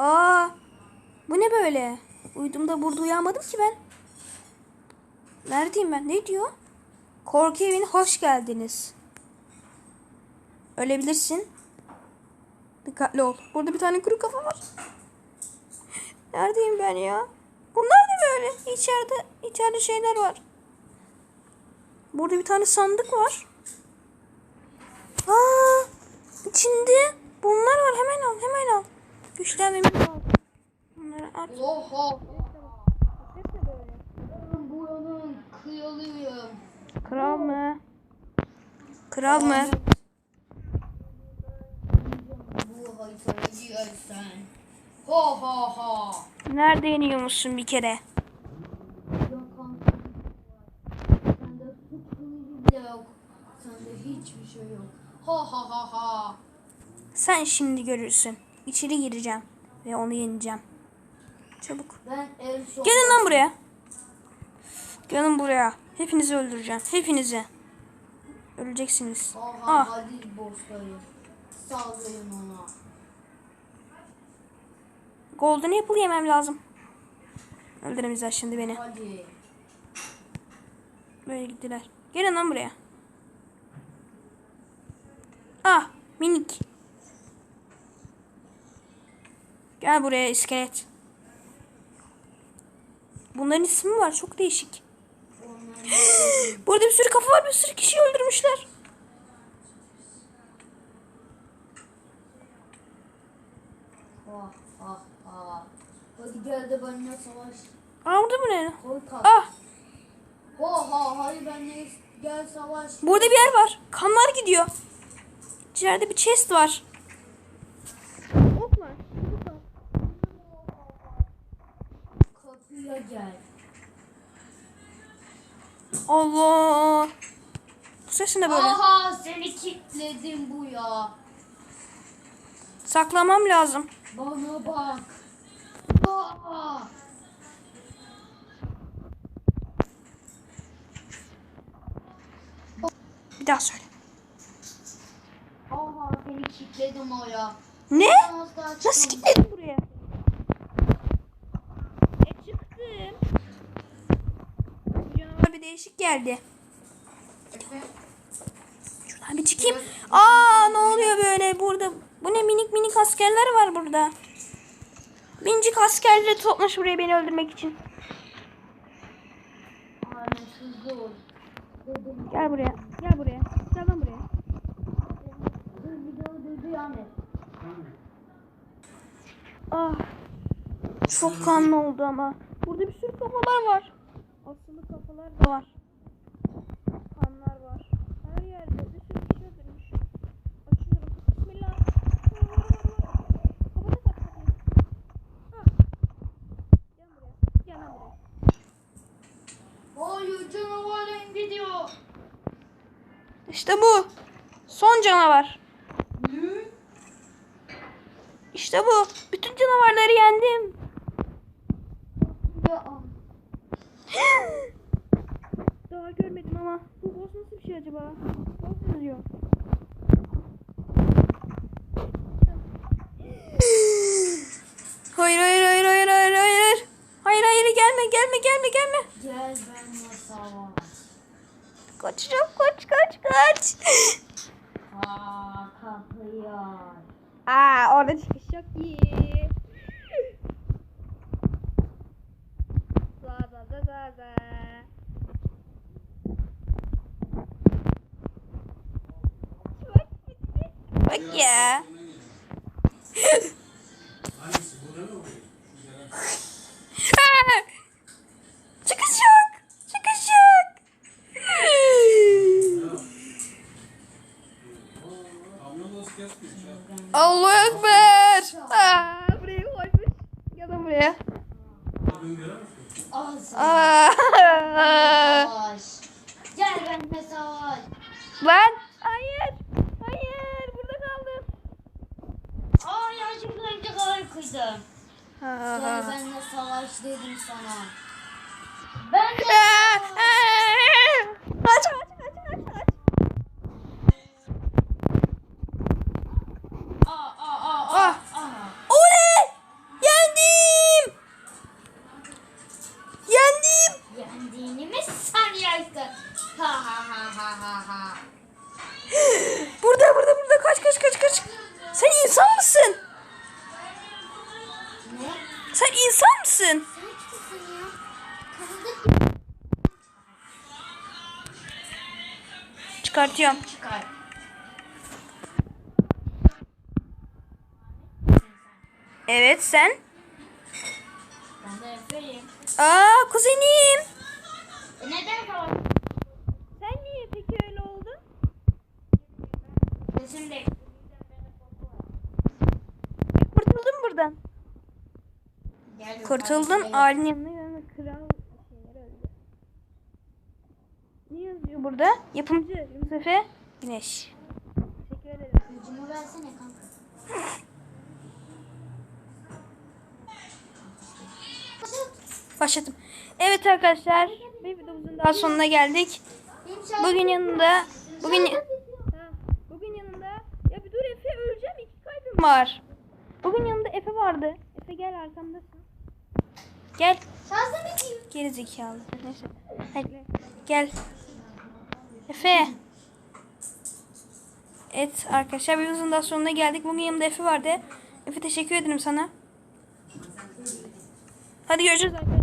Aa, bu ne böyle? Uyudum burada uyanmadım ki ben. Neredeyim ben? Ne diyor? Korku evine hoş geldiniz. Ölebilirsin. Dikkatli ol. Burada bir tane kuru kafa var. Neredeyim ben ya? Bunlar ne böyle? İçeride, içeride şeyler var. Burada bir tane sandık var. Aa, içinde bunlar var. Hemen al, hemen al. Güçlenmemiz lazım. Bunları at. Oha. Buranın kralıyım. Kral mı? Kral mı? Bu haritayı yersen. Ha ha ha. Nerede yeniyormuşsun bir kere? Yok. Sende hiçbir şey yok. Ha ha ha ha. Sen şimdi görürsün. İçeri gireceğim ve onu yeneceğim. Çabuk. Gelin lan buraya. Gelin buraya. Hepinizi öldüreceğim. Hepinizi. Öleceksiniz. Aha Ah. hadi boşları. Sallayın ona. Golden Apple yemem lazım. Öldüremeyecekler şimdi beni. Hadi. Böyle gittiler. Gelin lan buraya. Ah minik. Gel buraya iskelet. Bunların ismi var çok değişik. Burada bir sürü kafa var bir sürü kişi öldürmüşler. ha ha ha. Hadi gel de benimle savaş. Aa burada mı ne? Ah Ha ha hadi benimle gel savaş. burada bir yer var. Kanlar gidiyor. İçeride bir chest var. Ok var. Kapıya gel. Allah. Bu ses ne böyle? Aha seni kilitledim bu ya. Saklamam lazım. Bana bak. Aa! Bir daha söyle. Aha seni kilitledim oraya. Ne? Ben asla Nasıl çıkamam. kilitledin buraya? E çıktım. Bu canavar bir değişik geldi. Şuradan bir çıkayım. Aa ne oluyor böyle burada? Bu ne minik minik askerler var burada. Minicik askerleri topmuş buraya beni öldürmek için. Gel buraya. Gel buraya. Gel lan buraya. Ah. Çok kanlı oldu ama. Burada bir sürü kafalar var. Kafalar da var. Kanlar var. Her yerde bir sürü kişi öldürmüş. Açıyorum. Bismillah. Kapatın kapatın. Ah. Gel buraya. Gel lan buraya. Hayır canavarın gidiyor. İşte bu. Son canavar. Ne? İşte bu. Bütün canavarları yendim. Ya Daha görmedim ama. Bu boss nasıl bir şey acaba? Boss yazıyor. Hayır hayır hayır hayır hayır hayır. Hayır hayır gelme gelme gelme gelme. gel benimle savaş. Kaçacağım kaç kaç kaç. Aa kapıyı aç. Aa orada çıkış yok ki. Bak ya. savaş dedim sana. Ben de Çıkartıyorum. Çıkar. Evet sen. Ben de Efe'yim. Aa kuzenim. E neden kalan? Sen niye peki öyle oldun? Sesim de. Kurtuldun buradan. Gel Kurtuldun. Ailenin yanına yanına kral şeyler öldü. Ne yazıyor burada? Yapımcı Yunus Efe Güneş. Teşekkür ederim. Gücümü versene kanka. Başladım. Evet arkadaşlar. Bir videomuzun daha sonuna geldik. Bugün yanında bugün bugün yanında ya bir dur Efe öleceğim iki kalbim var. Bugün yanında Efe vardı. Efe gel arkamdasın. Gel. Bitiyor. Geri zekalı. Neyse. Hadi gel. Efe. Evet arkadaşlar bir videomuzun daha sonuna geldik. Bugün yanımda Efe vardı. Efe teşekkür ederim sana. Hadi görüşürüz arkadaşlar.